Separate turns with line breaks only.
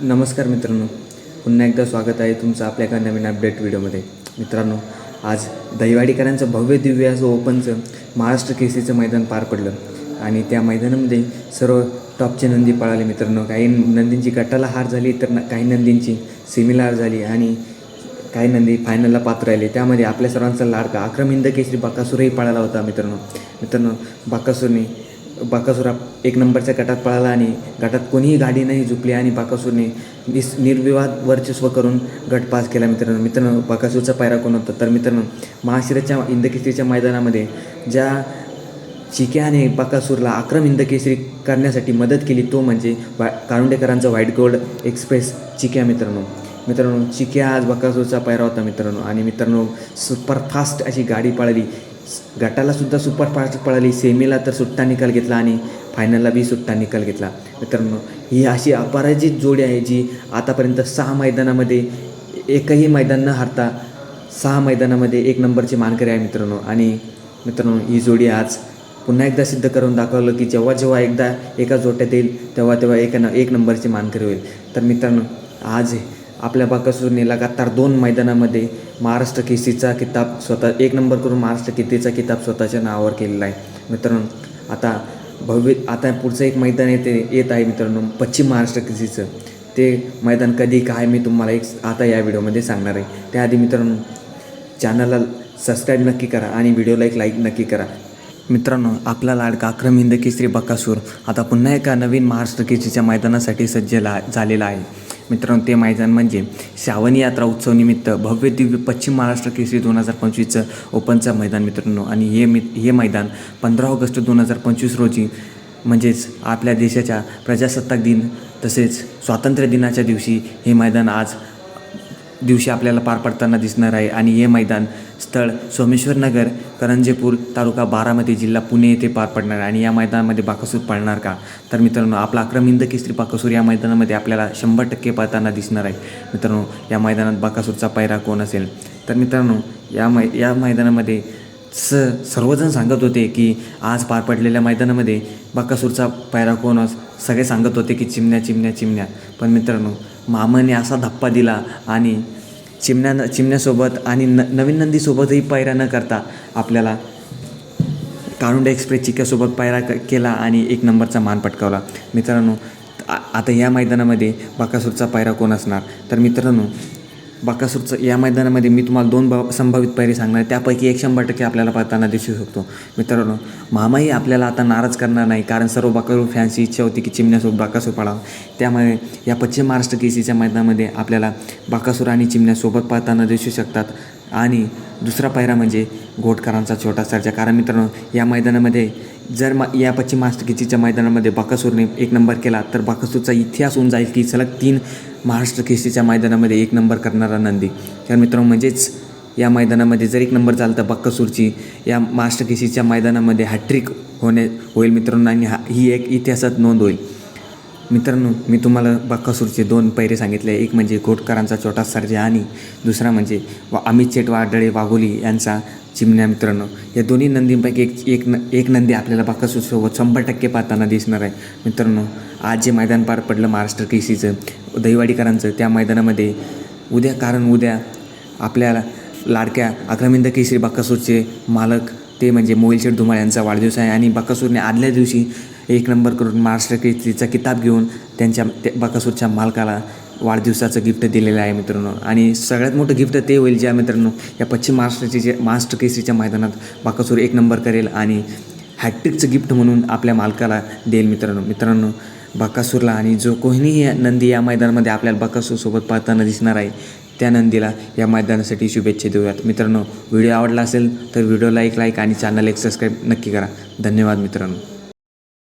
नमस्कार मित्रांनो. पुन्हा एकदा स्वागत आहे तुमचं आपल्या एका नवीन अपडेट व्हिडिओमध्ये. मित्रांनो आज दहिवाडीकरांचं भव्य दिव्य असं ओपनचं महाराष्ट्र केसरीचं मैदान पार पडलं. आणि त्या मैदानामध्ये सर्व टॉपचे नंदी पळाले मित्रांनो. काही नंदींची गटाला हार झाली तर न- काही नंदींची सेमीला हार झाली आणि काही नंदी फायनलला पात्र राहिले. त्यामध्ये आपल्या सर्वांचा लाडका अक्रम हिंद केसरी बाकासूरही पळाला होता मित्रांनो. मित्रांनो बाकासूरने बाकासुरा एक नंबरच्या गटात पळाला आणि गटात कोणीही गाडी नाही झुकली आणि बाकासूरने निस निर्विवाद वर्चस्व करून गट पास केला मित्रांनो. मित्रांनो बाकासूरचा पायरा कोण होता? तर मित्रांनो महाशिराच्या इंदकेसरीच्या मैदानामध्ये ज्या चिक्याने बाकासूरला अक्रम इंदकेसरी करण्यासाठी मदत केली तो म्हणजे वा कारुंडेकरांचा व्हाईट गोल्ड एक्सप्रेस चिक्या मित्रांनो. मित्रांनो चिक्या आज बकासूरचा पायरा होता मित्रांनो. आणि मित्रांनो सुपरफास्ट अशी गाडी पळाली. गटालासुद्धा सुपरफास्ट पळाली. सेमीला तर सुट्टा निकाल घेतला आणि फायनलला बी सुट्टा निकाल घेतला. मित्रांनो ही अशी अपराजित जोडी आहे जी आतापर्यंत सहा मैदानामध्ये एकही मैदान न हारता सहा मैदानामध्ये एक नंबरची मानकरी आहे मित्रांनो. आणि मित्रांनो ही जोडी आज पुन्हा एकदा सिद्ध करून दाखवलं की जेव्हा जेव्हा एकदा एका जोट्यात येईल तेव्हा तेव्हा एका न एक नंबरची मानकरी होईल. तर मित्रांनो आज आपल्या बाकासूरने लगातार दोन मैदानामध्ये महाराष्ट्र केसरीचा किताब स्वतः एक नंबर करून महाराष्ट्र केसरीचा किताब स्वतःच्या नावावर केलेला आहे. मित्रांनो आता भव्य आता पुढचं एक मैदान येते येत आहे मित्रांनो पश्चिम महाराष्ट्र केसरीचं. ते मैदान कधी काय मी तुम्हाला एक आता या व्हिडिओमध्ये सांगणार आहे. त्याआधी मित्रांनो चॅनलला सबस्क्राईब नक्की करा आणि व्हिडिओला एक लाईक नक्की करा. मित्रांनो आपला लाडका अक्रम हिंद केसरी बकासूर आता पुन्हा एका नवीन महाराष्ट्र केसरीच्या मैदानासाठी सज्जला झालेला आहे. मित्रांनो ते मैदान म्हणजे श्रावणी यात्रा उत्सवनिमित्त भव्य दिव्य पश्चिम महाराष्ट्र केसरी दोन हजार पंचवीसचं ओपनचं मैदान मित्रांनो. आणि हे मि हे मैदान पंधरा ऑगस्ट दोन हजार पंचवीस रोजी म्हणजेच आपल्या देशाच्या प्रजासत्ताक दिन तसेच स्वातंत्र्य दिनाच्या दिवशी हे मैदान आज दिवशी आपल्याला पार पडताना दिसणार आहे. आणि हे मैदान स्थळ सोमेश्वरनगर करंजेपूर तालुका बारामती जिल्हा पुणे येथे पार पडणार आहे. आणि या मैदानामध्ये बाकासूर पळणार का? तर मित्रांनो आपला अक्रमिंद केसरी बाकसूर या मैदानामध्ये आपल्याला शंभर टक्के पळताना दिसणार आहे. मित्रांनो या मैदानात बाकासूरचा पायरा कोण असेल? तर मित्रांनो या मै या मैदानामध्ये स सर्वजण सांगत होते की आज पार पडलेल्या मैदानामध्ये बाकासूरचा पायरा कोण अस सगळे सांगत होते की चिमण्या चिमण्या चिमण्या. पण मित्रांनो मामाने असा धप्पा दिला आणि चिमण्या चिमण्यासोबत आणि न नवीन नंदीसोबतही पायरा न करता आपल्याला कारुंडा एक्सप्रेस चिक्यासोबत पायरा क केला आणि एक नंबरचा मान पटकावला. मित्रांनो आता या मैदानामध्ये बाकासूरचा पायरा कोण असणार? तर मित्रांनो बाकासूरचं या मैदानामध्ये मी तुम्हाला दोन भाव संभावित पायरी सांगणार आहे. त्यापैकी एक शंभर टक्के आपल्याला पळताना दिसू शकतो. मित्रांनो मामाही आपल्याला आता नाराज करणार नाही कारण सर्व बाकासूर फॅन्सची इच्छा होती की चिमण्यासोबत बाकासूर पळावं. त्यामुळे या पश्चिम महाराष्ट्र केसीच्या मैदानामध्ये आपल्याला बाकासूर आणि चिमण्यासोबत पळताना दिसू शकतात. आणि दुसरा पायरा म्हणजे घोटकरांचा छोटा सर्जा. कारण मित्रांनो या मैदानामध्ये जर मा या पश्चिम महाराष्ट्र केसीच्या मैदानामध्ये बाकासूरने एक नंबर केला तर बाकासूरचा इतिहास होऊन जाईल की सलग तीन महाराष्ट्र केसरीच्या मैदानामध्ये एक नंबर करणारा नंदी. तर मित्रांनो म्हणजेच या मैदानामध्ये जर एक नंबर झाला तर बक्कसूरची या महाराष्ट्र केसरीच्या मैदानामध्ये हॅट्रिक होणे होईल मित्रांनो आणि हा ही एक इतिहासात नोंद होईल. मित्रांनो मी तुम्हाला बाकासूरचे दोन पैरे सांगितले. एक म्हणजे घोटकरांचा छोटा सर्जा आणि दुसरा म्हणजे वा अमित शेट वाडळे वाघोली यांचा चिमण्या मित्रांनो. या दोन्ही नंदींपैकी एक एक न एक नंदी आपल्याला बाकासूरसोबत शंभर टक्के पाहताना दिसणार आहे. मित्रांनो आज जे मैदान पार पडलं महाराष्ट्र केसीचं दहिवाडीकरांचं त्या मैदानामध्ये उद्या कारण उद्या आपल्याला लाडक्या अक्रमिंद केसरी बाकासूरचे मालक ते म्हणजे मोहिलशेठ धुमाळ यांचा वाढदिवस आहे. आणि बाकासूरने आदल्या दिवशी एक नंबर करून महाराष्ट्र केसरीचा किताब घेऊन त्यांच्या त्या बाकासूरच्या मालकाला वाढदिवसाचं गिफ्ट दिलेलं आहे मित्रांनो. आणि सगळ्यात मोठं गिफ्ट ते होईल ज्या मित्रांनो या पश्चिम महाराष्ट्राचे जे महाराष्ट्र केसरीच्या मैदानात बाकासूर एक नंबर करेल आणि हॅट्रिकचं गिफ्ट म्हणून आपल्या मालकाला देईल मित्रांनो. मित्रांनो बाकासूरला आणि जो कोणीही नंदी या मैदानामध्ये आपल्याला बकासूरसोबत पाहताना दिसणार आहे त्या नंदीला या मैदानासाठी शुभेच्छा देऊयात. मित्रांनो व्हिडिओ आवडला असेल तर व्हिडिओला एक लाईक आणि चॅनल एक सबस्क्राईब नक्की करा. धन्यवाद मित्रांनो.